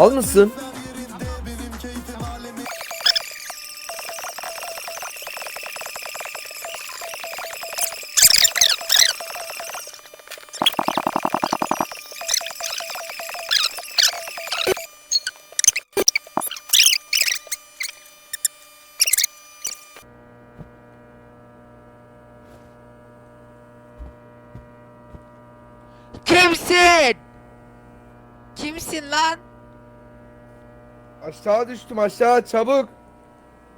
Al mısın? Aşağı düştüm aşağı çabuk.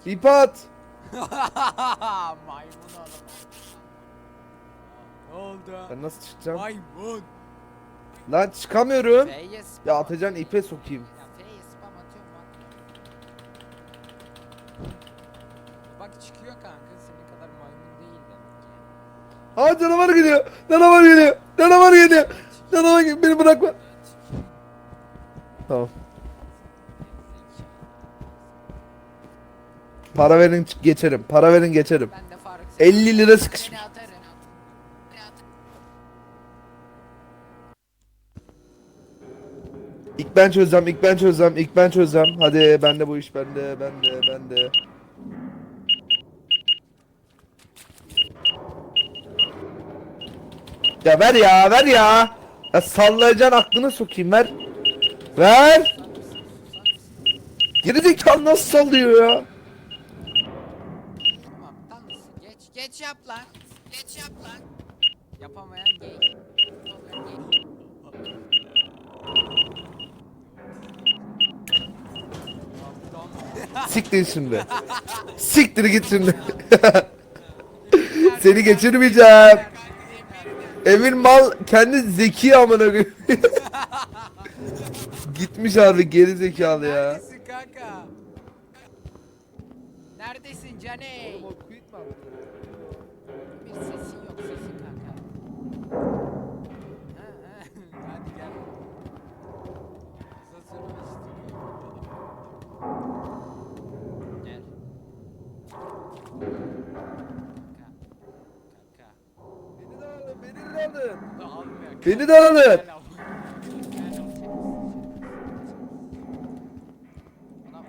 İp at. Maymun oğlum. Ne oldu? Ben nasıl çıkacağım? Maymun. Lan çıkamıyorum. F'ye spam Ya atacan atıyor. ipe sokayım. Ya F'ye spam atıyorum bak. Bak çıkıyor kanka senin kadar maymun değil demek ki. Aa canavar geliyor. Canavar geliyor. Canavar geliyor. Canavar geliyor. Beni bırakma. Tamam. Para verin geçerim. Para verin geçerim. Ben de Faruk 50 lira sıkışmış. İlk ben çözeceğim, ilk ben çözeceğim, ilk ben çözeceğim. Hadi bende bu iş bende, bende, bende. Ya ver ya, ver ya. Ya sallayacaksın aklını sokayım ver. Ver. Geri zekalı nasıl sallıyor ya? Tamam tam mısın? Geç. Yap lan. Geç yap lan. Yapamayan gay. Yapamayan gay. Siktir şimdi. Siktir git şimdi. Seni geçirmeyeceğim. Emin mal kendi zeki amına koyayım. Gitmiş abi geri zekalı ya. Neredesin kanka? Neredesin Caney?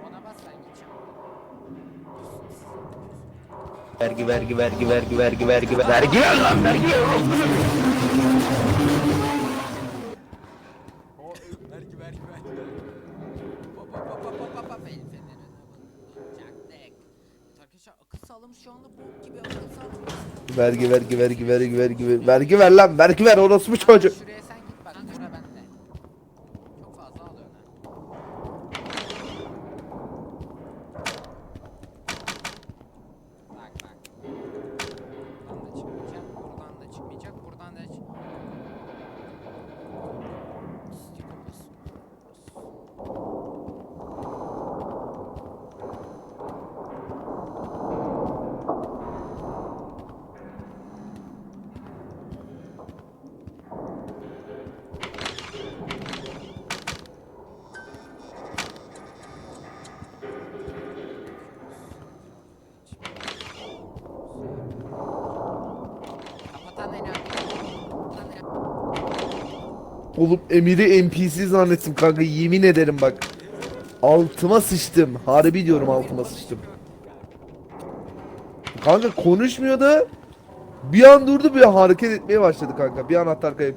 Ona bas ben gideceğim. Vergi vergi vergi vergi vergi vergi vergi ver lan vergi ver. Vergi vergi vergi vergi vergi ver- vergi ver lan vergi ver orası bu çocuk. Şuraya sen git bak bura bende. Çok fazla alıyorsun ha. Bak bak. Buradan da çıkmayacak, buradan da çıkmayacak, buradan da çık. Psikopat. Kapatan en Kapatan en Oğlum Emir'i NPC zannettim kanka yemin ederim bak. Altıma sıçtım. Harbi diyorum altıma sıçtım. Kanka konuşmuyordu. Bir an durdu bir hareket etmeye başladı kanka. Bir anahtar kayıp.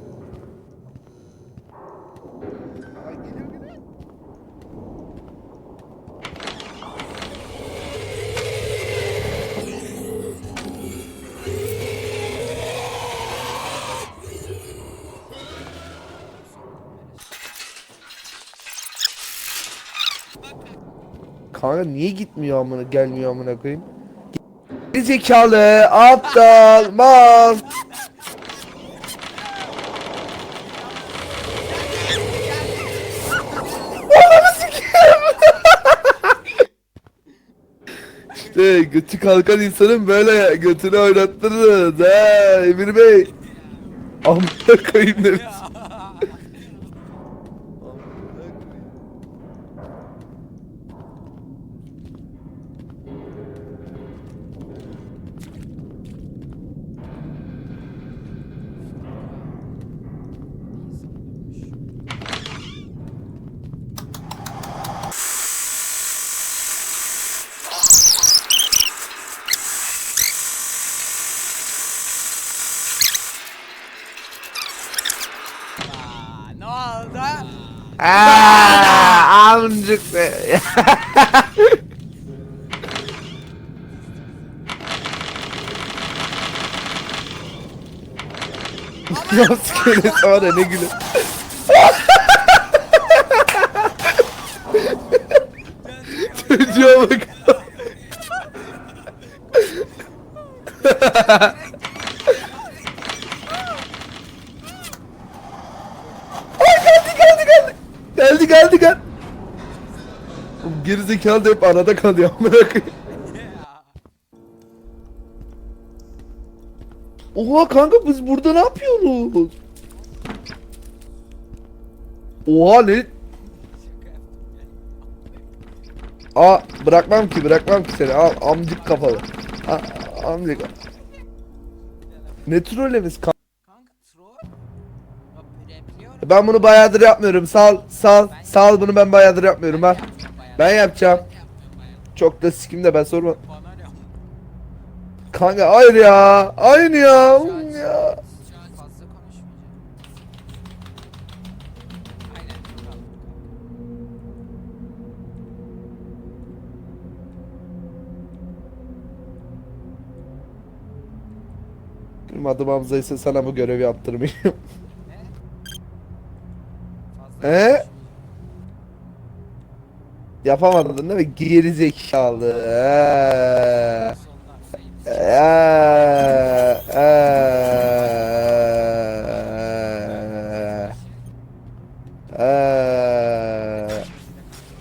Kanka niye gitmiyor amına gelmiyor amına koyayım? Geri zekalı, aptal, mal. İşte götü kalkan insanın böyle götünü oynattırırız ha Emir Bey. Amına koyayım demiş. Aa, amcık be. ya skelet var ya ne gülü. Çocuğa bak. Ay geldi geldi geldi. Geldi geldi geldi. Oğlum Gerizekalı da hep arada kalıyor amına koyayım. Oha kanka biz burada ne yapıyoruz? Oha ne? Aa bırakmam ki bırakmam ki seni. Al amcık kafalı. A, amcık. Ne trollemesi kanka? Ben bunu bayağıdır yapmıyorum. Sal sal sal bunu ben bayağıdır yapmıyorum ha. Ben yapacağım. Çok da sikimde ben sorma. Kanka hayır ya. Hayır ya. ya. Adım Hamza ise sana bu görevi yaptırmayayım. He? Yapamadın değil mi? Geri zekalı.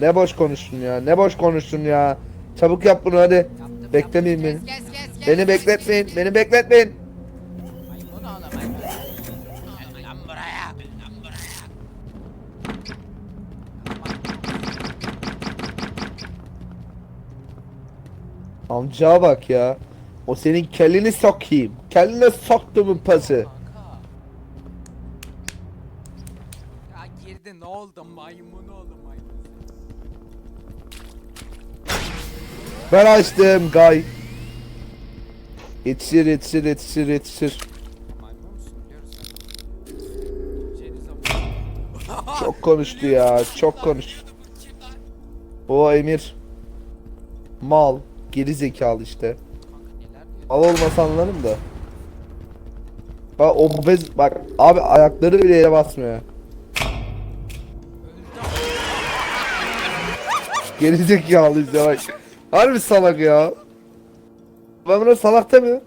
Ne boş konuştun ya. Ne boş konuştun ya. Çabuk yap bunu hadi. Beklemeyin beni. Beni bekletmeyin. Beni bekletmeyin. Maymun oğlum maymun. Gel Lan buraya. Lan buraya. Amcağa bak ya. O senin kellini sokayım. Kelline soktumun pası. Ya girdi ne oldu maymun oğlum maymun. Ben açtım gay. Yetişir yetişir yetişir yetişir. Maymun musun biliyoruz sen. Çok konuştu ya çok konuştu. O Emir. Mal. Geri zekalı işte. Mal olmasa anlarım da. Bak obez bak abi ayakları bile yere basmıyor. Geri zekalı işte bak. Harbi salak ya. Ben buna salak demiyorum.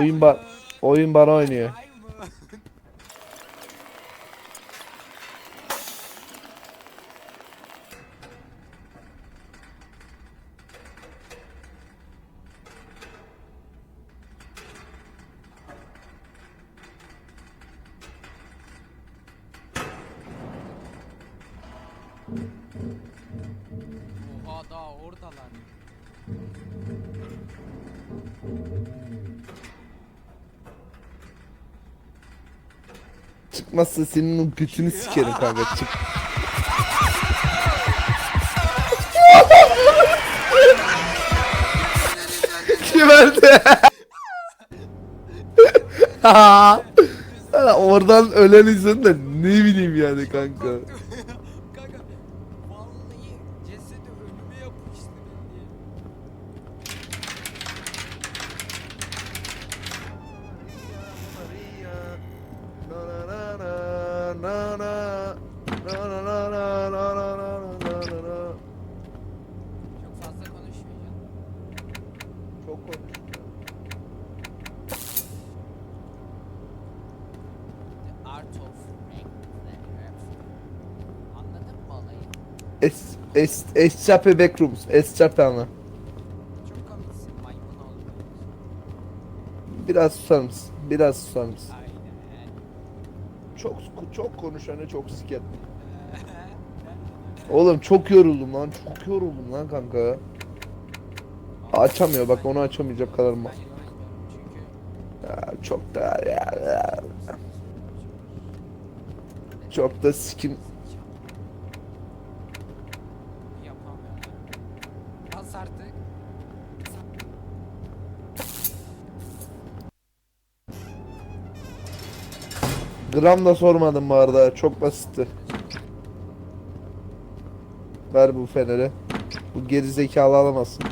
Oyun oyun ba oyun bana oynuyor. Çıkmazsa senin o götünü sikerim kanka çık. Kim öldü? Oradan ölen insan da ne bileyim yani. Kanka Es es es çape backrooms. Es çape ama. Çok komiksin maymun oğlum. Biraz susar mısın? Biraz susar mısın? Aynen. Çok çok konuşanı çok siker. Oğlum çok yoruldum lan. Çok yoruldum lan kanka. Açamıyor bak onu açamayacak kadar mı? Çünkü Ya, çok da ya. ya. Çok da sikim. Artık. Gram da sormadım bu arada. Çok basitti. Ver bu feneri. Bu geri zekalı alamazsın.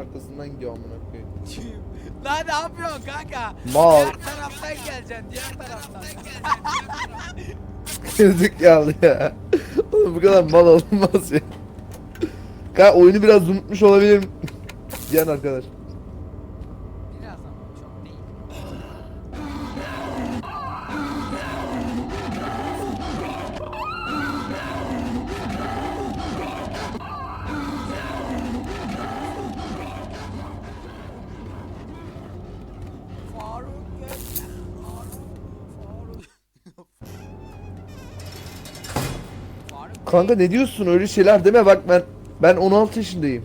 Arkasından gidiyor amına koyayım. Lan ne yapıyorsun kanka? Mal. Diğer taraftan geleceksin. Diğer taraftan. Zekalı ya. Oğlum bu kadar mal olmaz ya. Kanka oyunu biraz unutmuş olabilirim. Diyen arkadaş. Kanka ne diyorsun öyle şeyler deme bak ben ben 16 yaşındayım.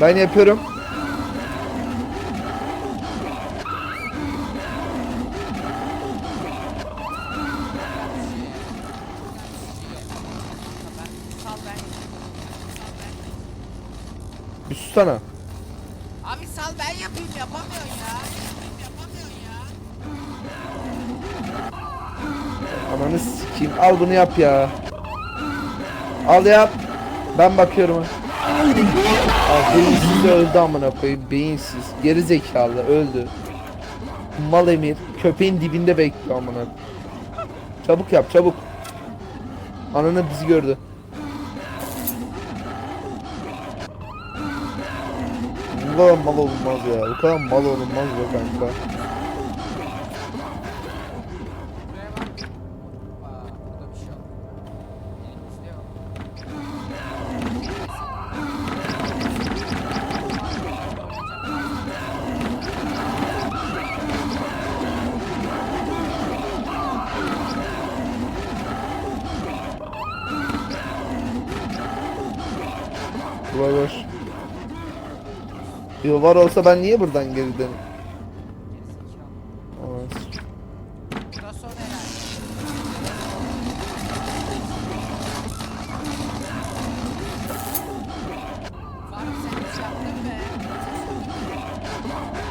Ben yapıyorum. Bir susana. Abi sal ben yapayım yapamıyorsun ya. Yapamıyorsun ya. Ananı sikeyim. Al bunu yap ya. Al yap. Ben bakıyorum. Aa, beyinsiz de öldü amına koyayım. Beyinsiz. Geri zekalı öldü. Mal emir. Köpeğin dibinde bekliyor amına. Çabuk yap çabuk. Ananı bizi gördü. Bu kadar mal olunmaz ya. Bu kadar mal olunmaz be kanka. Yo var olsa ben niye buradan geri be.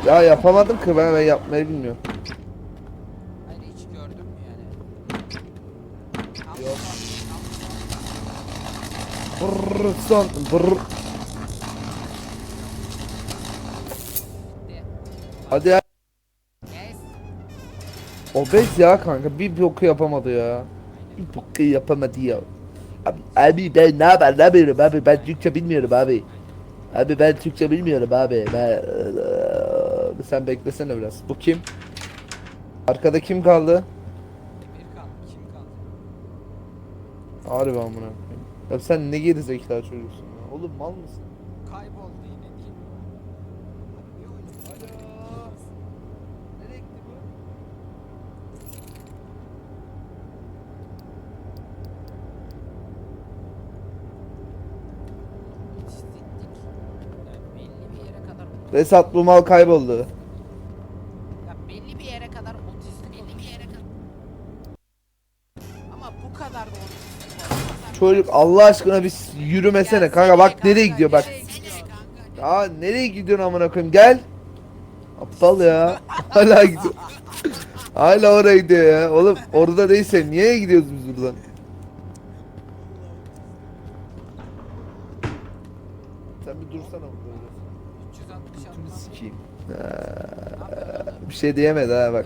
Ya yapamadım ki ben, ben yapmayı bilmiyorum. Hayır hiç gördün mü yani? Yok. Brrr son brrr. Hadi ya. Obez ya kanka bir boku yapamadı ya. Bir boku yapamadı ya. Abi, abi ben ne haber ne yapıyorum abi ben Türkçe bilmiyorum abi. Abi ben Türkçe bilmiyorum abi. Ben sen beklesene biraz. Bu kim? Arkada kim kaldı? Harbi amına. Ya sen ne geri zekalı çocuksun ya. Oğlum mal mısın? Kayboldu yine değil mi? Abi bir oyun. Alo. Nereye gitti bu? Yetiştirdik. Yani belli bir yere kadar Resat bu mal kayboldu. ya belli bir yere kadar otizm belli bir yere kadar. Ama bu kadar da otizm. Çocuk Allah aşkına bir yürümesene kanka bak nereye gidiyor bak. Nereye gidiyor? Aa nereye gidiyorsun amına koyayım gel. Aptal ya. Hala gidiyor. Hala oraya gidiyor ya. Oğlum orada değilse niye gidiyoruz biz buradan? Şey diyemedi ha bak.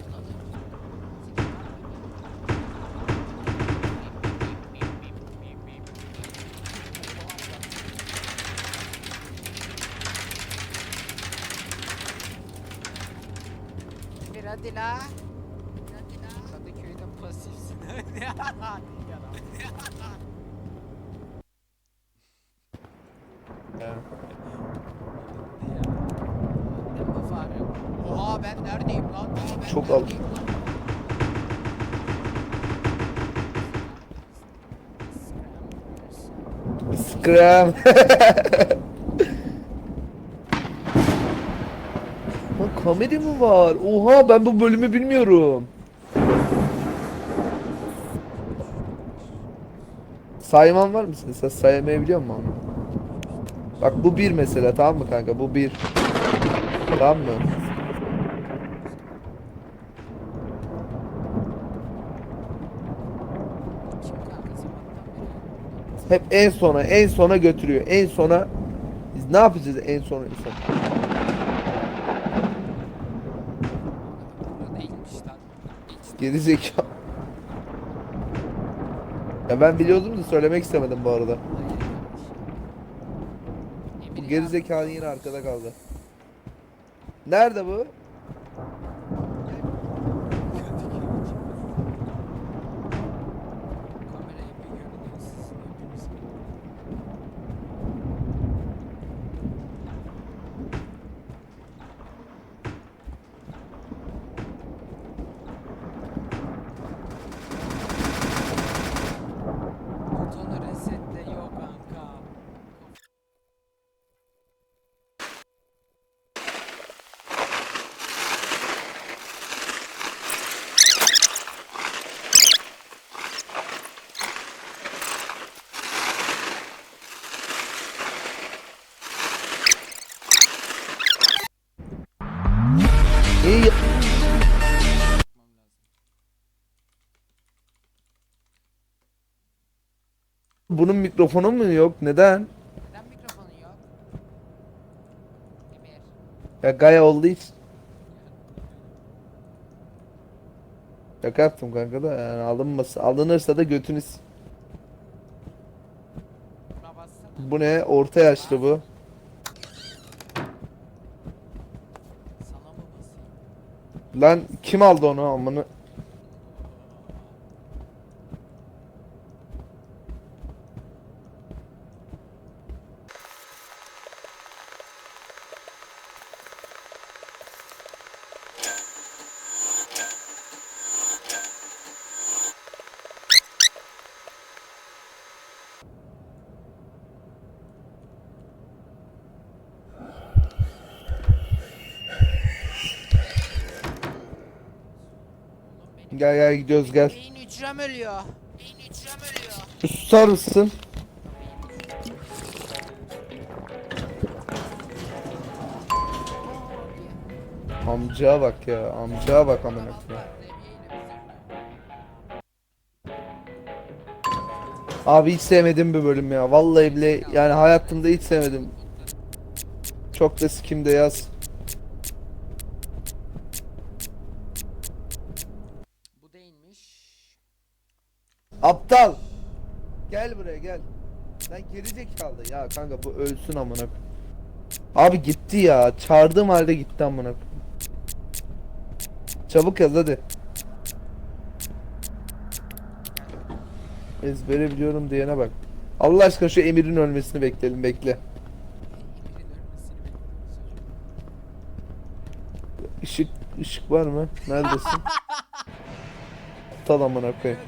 Emir hadi la. Hadi la. Kadıköy'de pasifsin. Hadi ya. Ya. Yapma ben neredeyim lan? Ben Çok al. Scram. Lan kamera mı var? Oha ben bu bölümü bilmiyorum. Sayman var mısın? Sen saymayı biliyor musun? Bak bu bir mesela tamam mı kanka? Bu bir. Tamam mı? Kim kanka sabahtan beri? Hep en sona, en sona götürüyor. En sona biz ne yapacağız en sona? En Geri zeka. Ya ben biliyordum da söylemek istemedim bu arada. Bu geri zekalı yine arkada kaldı. Nerede bu? Bunun mikrofonu mu yok? Neden? Neden mikrofonun yok? Emir. Ya Gaya olduğu için. Şaka yaptım kanka da yani alınması alınırsa da götünüz. Buna bassana. Bu ne? Orta yaşlı bu. Sana mı basayım? Lan kim aldı onu amını? Gel gel gidiyoruz gel. beyin hücrem ölüyor. Beyin hücrem ölüyor. Susar mısın? Amcaya bak ya. Amcaya bak amına koyayım. Abi hiç sevmedim bu bölüm ya. Vallahi bile yani hayatımda hiç sevmedim. Çok da sikimde yaz. Gerizekalı ya kanka bu ölsün amına. Abi gitti ya. Çağırdığım halde gitti amına. Çabuk yaz hadi. Ezbere biliyorum diyene bak. Allah aşkına şu Emir'in ölmesini bekleyelim bekle. Işık ışık var mı? Neredesin? Aptal amına koyayım.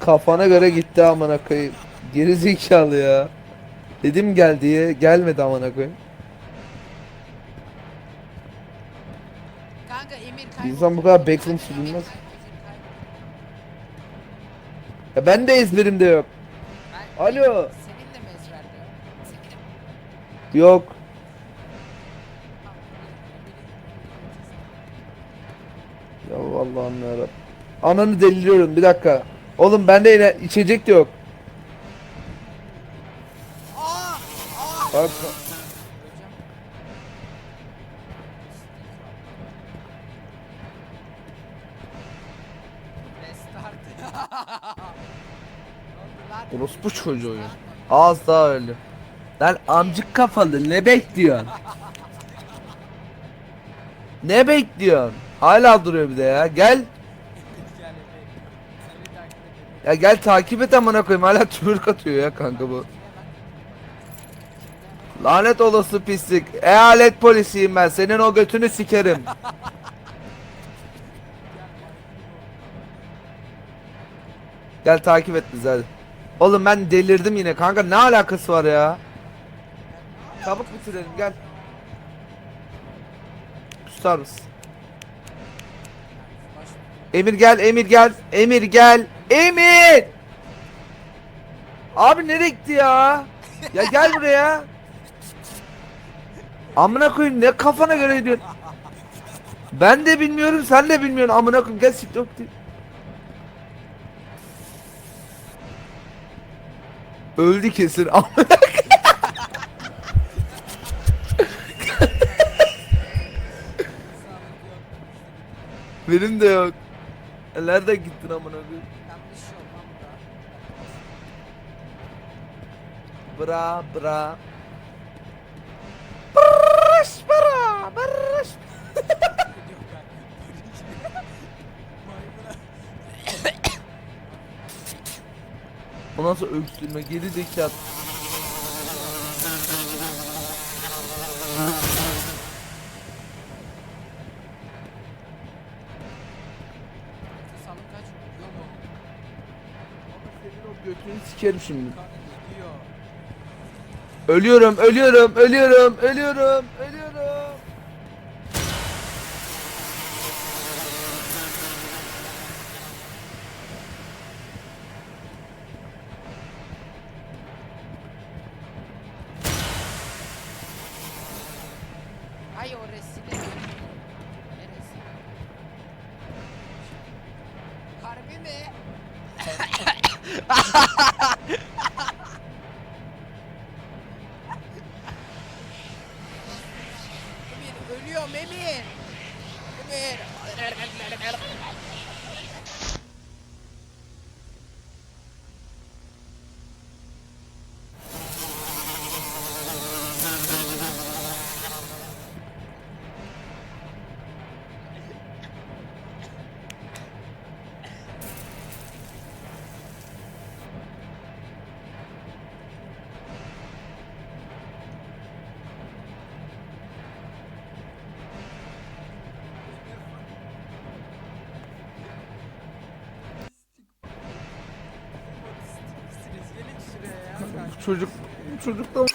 Kafana göre gitti amına koyayım. Geri zekalı ya. Dedim gel diye gelmedi amına koyayım. Kanka Emir Bir kayboldu. insan bu kadar backroom sürülmez. Ya ben de ezberimde yok. Ben- Alo. Senin de mi ezberde yok? Senin Yok. Ya Allah'ım yarabbim. Ananı deliriyorum bir dakika. Oğlum bende yine içecek de yok. Bak. Orospu çocuğu ya. Az daha öldü. Lan amcık kafalı ne bekliyorsun? Ne bekliyorsun? Hala duruyor bir de ya. Gel. Ya gel takip et amına koyayım. Hala tümürk atıyor ya kanka bu. Lanet olası pislik. Eyalet polisiyim ben. Senin o götünü sikerim. Gel takip et bizi hadi. Oğlum ben delirdim yine kanka ne alakası var ya? Çabuk bitirelim gel. Tutar. Emir gel, Emir gel, Emir gel, Emir! Abi nereye gitti ya? Ya gel buraya. Amına koyayım ne kafana göre gidiyorsun? Ben de bilmiyorum, sen de bilmiyorsun. Amına koyayım gel siktir yok. Öldü kesin. Amına. Benim de yok. E, Nereden gittin amına koyayım? Bra bra. Ben. Maymuna. O nasıl öksürme geri zekat. Götünü sikerim şimdi. Ölüyorum, ölüyorum, ölüyorum, ölüyorum, ölüyorum. Çocuk, da...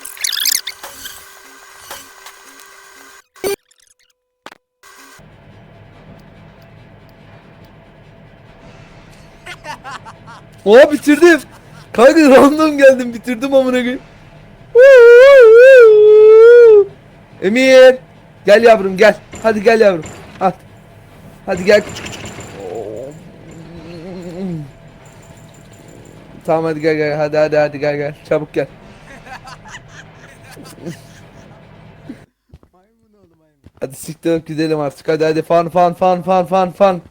Oo bitirdim. Kanka random geldim bitirdim amına koyayım. Emir gel yavrum gel. Hadi gel yavrum. Hadi. Hadi gel. Tamam hadi gel gel hadi hadi hadi gel gel çabuk gel. Maymun oğlum maymun. Hadi siktir gidelim artık hadi hadi fan fan fan fan fan fan.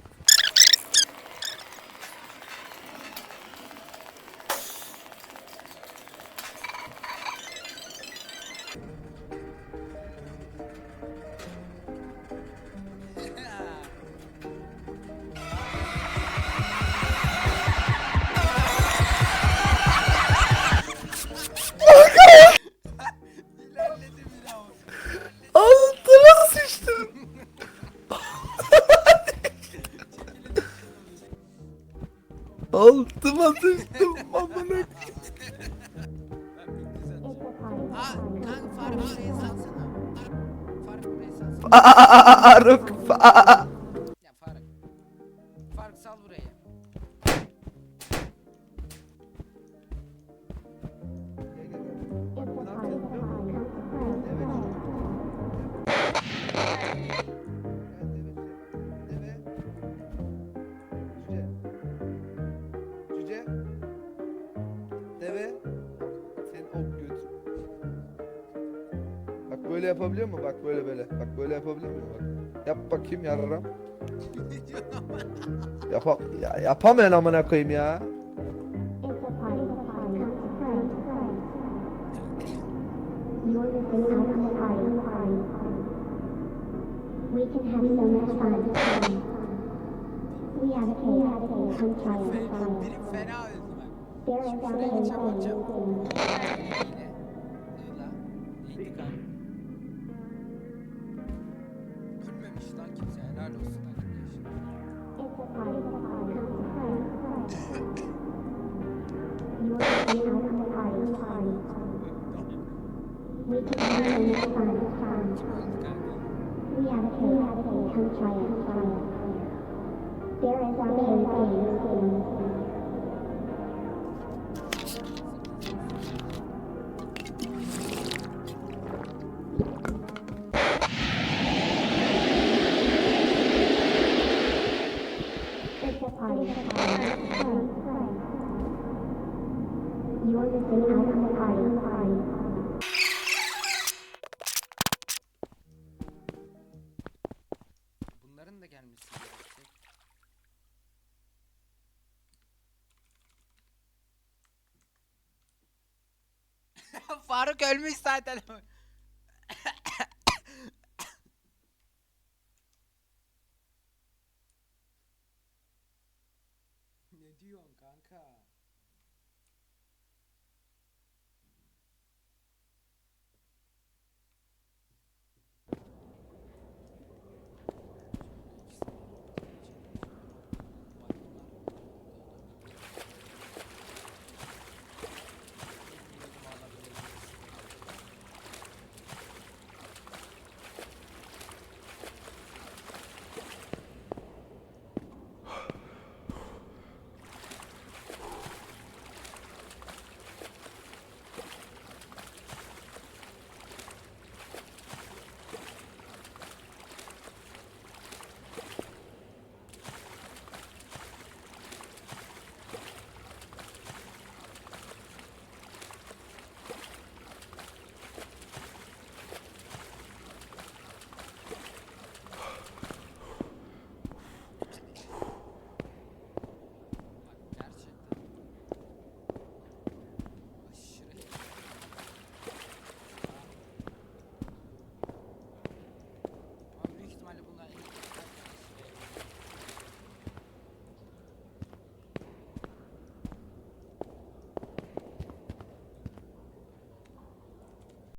Kanka yapabiliyor mu? Bak böyle böyle. Bak böyle yapabiliyor mu? Bak. Yap bakayım yarram. Yapa ya yapamayan amına koyayım ya. You're listening to Party. We We can have Faruk ölmüş zaten.